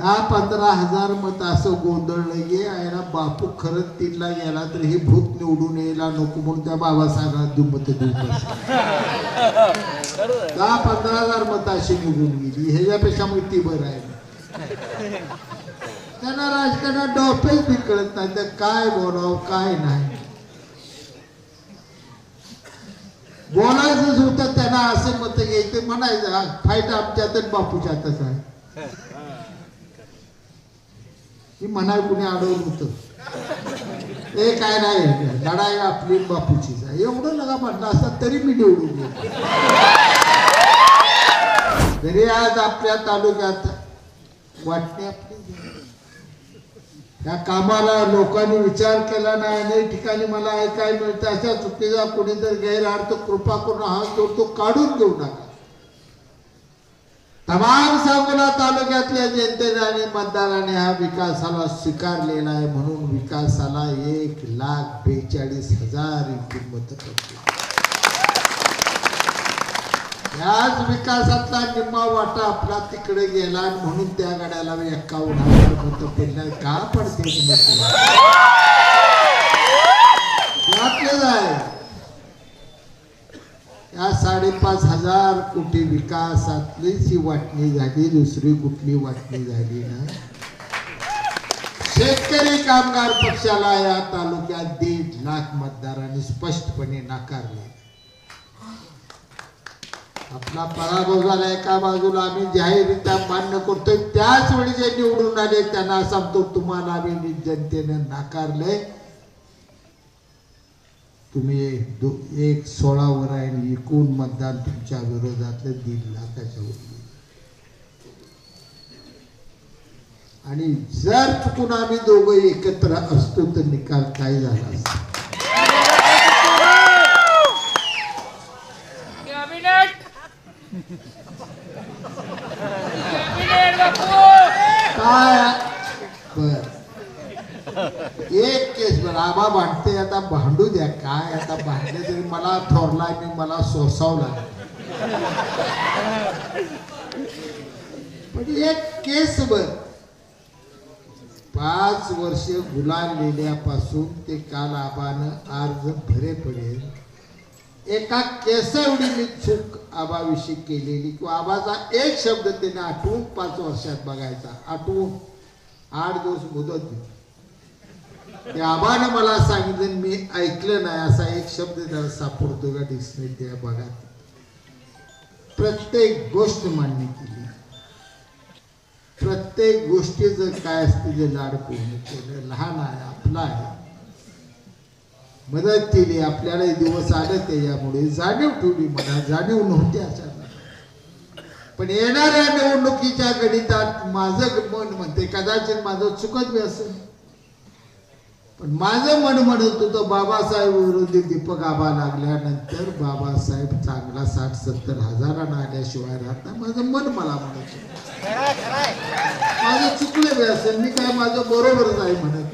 दहा पंधरा हजार मत असं गोंधळलं ये आयला बापू खरंच तिथला गेला तर हे भूत निवडून यायला नको म्हणून त्या बाबासाहेबांना दुमत देऊ दहा पंधरा हजार मत अशी निघून गेली. ह्याच्यापेक्षा मग ती बरं आहे. त्यांना राजकारणात डॉपेच बी कळत नाही. तर काय बोलावं काय नाही. बोलायचंच होतं त्यांना असे मत घ्यायचे म्हणायचं फाईट आमच्यातच बापूच्यातच आहे. ही म्हणाय कुणी अडवलं होतं. ते काय नाही लढाई आपली बापूचीच आहे एवढं लगा म्हटलं असतात तरी मी निवडून गेलो तरी आज आपल्या तालुक्यात वाटणे आपली त्या कामाला लोकांनी विचार केला नाही अनेक ठिकाणी मला ऐकायला मिळतं अशा चुकीचा कुणी जर गैरअर्थ कृपा करून हात जोडतो काढून देऊ नका. तमाम सांगोला तालुक्यातल्या जनतेने आणि मतदाराने हा विकासाला स्वीकारलेला आहे. म्हणून विकासाला एक लाख बेचाळीस हजार किंमत याच विकासातला निम्मा वाटा आपला तिकडे गेला म्हणून त्या गाड्याला एक्कावन्न हजार मत पडल्या का पडते? यातलेच आहे. या साडेपाच हजार कोटी विकासातलीच ही वाटणी झाली दुसरी कुठली वाटणी झाली ना? शेतकरी कामगार पक्षाला या तालुक्यात दीड लाख मतदारांनी स्पष्टपणे नाकारले. आपला पराभव झाला एका बाजूला आम्ही जाहीररित्या मान्य करतोय. त्याच वेळी जे निवडून आले त्यांना सांगतो तुम्हाला आम्ही जनतेनं नाकारले तुम्ही दो- एक सोळावर आहे आणि एकूण मतदान तुमच्या विरोधातलं दीड लाखाच्या वर. आणि जर चुकून आम्ही दोघं एकत्र असतो तर निकाल काय झाला असता? काय? एक केस बर आबा भांडते आता भांडू द्या काय? आता भांडले तरी मला थोरला मी मला सोसावला. पण एक केस बर. पाच वर्ष लिहिल्यापासून ते काल आबानं अर्ज भरे पडेल. एका केसा एवढी मी चूक आबाविषयी केलेली किंवा आबाचा एक शब्द त्याने आठवून पाच वर्षात बघायचा. आठवून आठ दिवस मुदत दिली. त्या आबानं मला सांगितलं मी ऐकलं नाही असा एक शब्द त्याला सापडतो का डिक्शनरी त्या बघा प्रत्येक गोष्ट मान्य केली. प्रत्येक गोष्टीचं काय असते जे लाड पूर्ण केलं लहान आहे आपला आहे. मदत केली आपल्याला दिवस आले त्याच्यामुळे जाणीव ठेवली मला जाणीव नव्हती अशा पण येणाऱ्या निवडणुकीच्या गणितात माझं मन म्हणते कदाचित माझं चुकत बी असेल. पण माझं मन म्हणत होतं बाबासाहेब विरोधी दीपक आबा लागल्यानंतर बाबासाहेब चांगला साठ सत्तर हजारांना आल्याशिवाय राहत नाही. माझं मन मला म्हणत माझं चुकलं बे असेल मी काय माझं बरोबरच आहे म्हणत.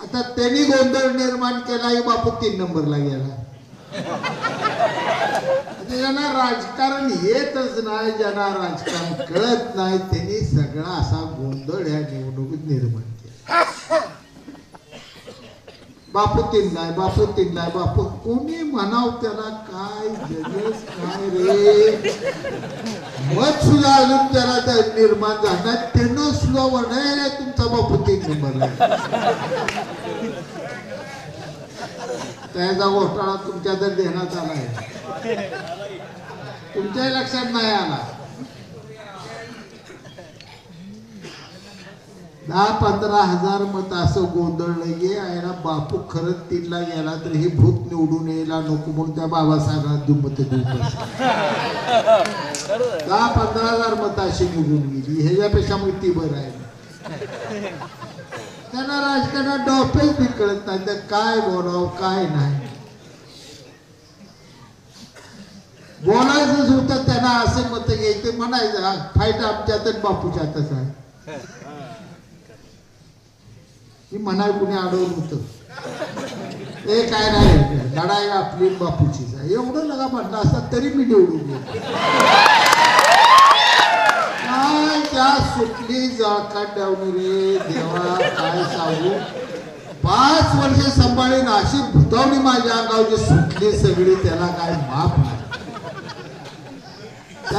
आता त्यांनी गोंधळ निर्माण केला की बापू तीन नंबरला गेला. ज्यांना राजकारण येतच नाही ज्यांना राजकारण कळत नाही. त्यांनी सगळा असा गोंधळ ह्या निवडणुकीत निर्माण केला. बापू तीनलाय बापू तीनलाय बापू कोणी म्हणाव त्याला काय जगेस काय रे? मत सुद्धा अजून त्याला त्या निर्माण झाला त्यानं सुद्धा म्हणाय तुमचा बापू तीन नंबरला त्याचा घोटाळा तुमच्या तर देण्यात आहे. तुमच्याही लक्षात नाही आला. दहा पंधरा हजार मत असं गोंधळलं गे आहे ना बापू खरंच तिथला गेला तर हे भूत निवडून यायला नको म्हणून त्या बाबासाहेबांना दुमत दहा पंधरा हजार मत अशी निघून गेली. ह्याच्यापेक्षा मग ती बरं आहे. त्यांना राजकारणात डॉपेच कळत नाही. तर काय बोलावं काय नाही. बोलायचंच होतं त्यांना असे मत घ्यायचे म्हणायचं फाईट आमच्यातच बापूच्यातच आहे. ही. म्हणाय कुणी अडवलं होतं. ते काय नाही लढाई आपली बापूचीच आहे. एवढं लगा म्हणलं असता तरी मी निवडून गेलो लावली रे देवा काय सांगू? पाच वर्ष सांभाळून अशी भुतावणी माझ्या अंगावची सुटली सगळी त्याला काय माफ नाही.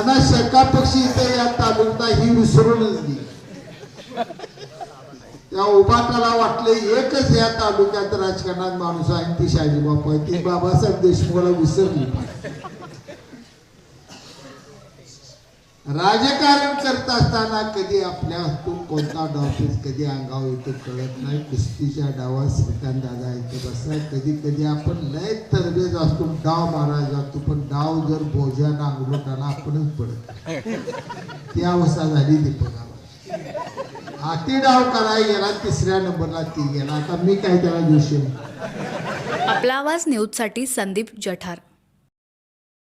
त्यांना शका पक्षी इथे या तालुका ही विसरूनच गेली. त्या उभाटाला वाटले एकच या तालुक्यात राजकारणात माणूस आहे ती शाजी बापा ती बाबासाहेब देशमुखला विसरली. राजकारण करत असताना कधी आपल्या हातून कोणता डॉफिस कधी अंगावर येतो कळत नाही. कुस्तीच्या डावात श्रीकांत दादा इथे बसला कधी कधी आपण लय तरबेज असतो. डाव मारायला जातो पण डाव जर बोजा नांगलोटाना आपणच पडत ती अवस्था झाली दीपकाला हाती डाव करायला गेला तिसऱ्या नंबरला ती गेला. आता मी काय त्याला जोशी आपला आवाज न्यूजसाठी संदीप जठार.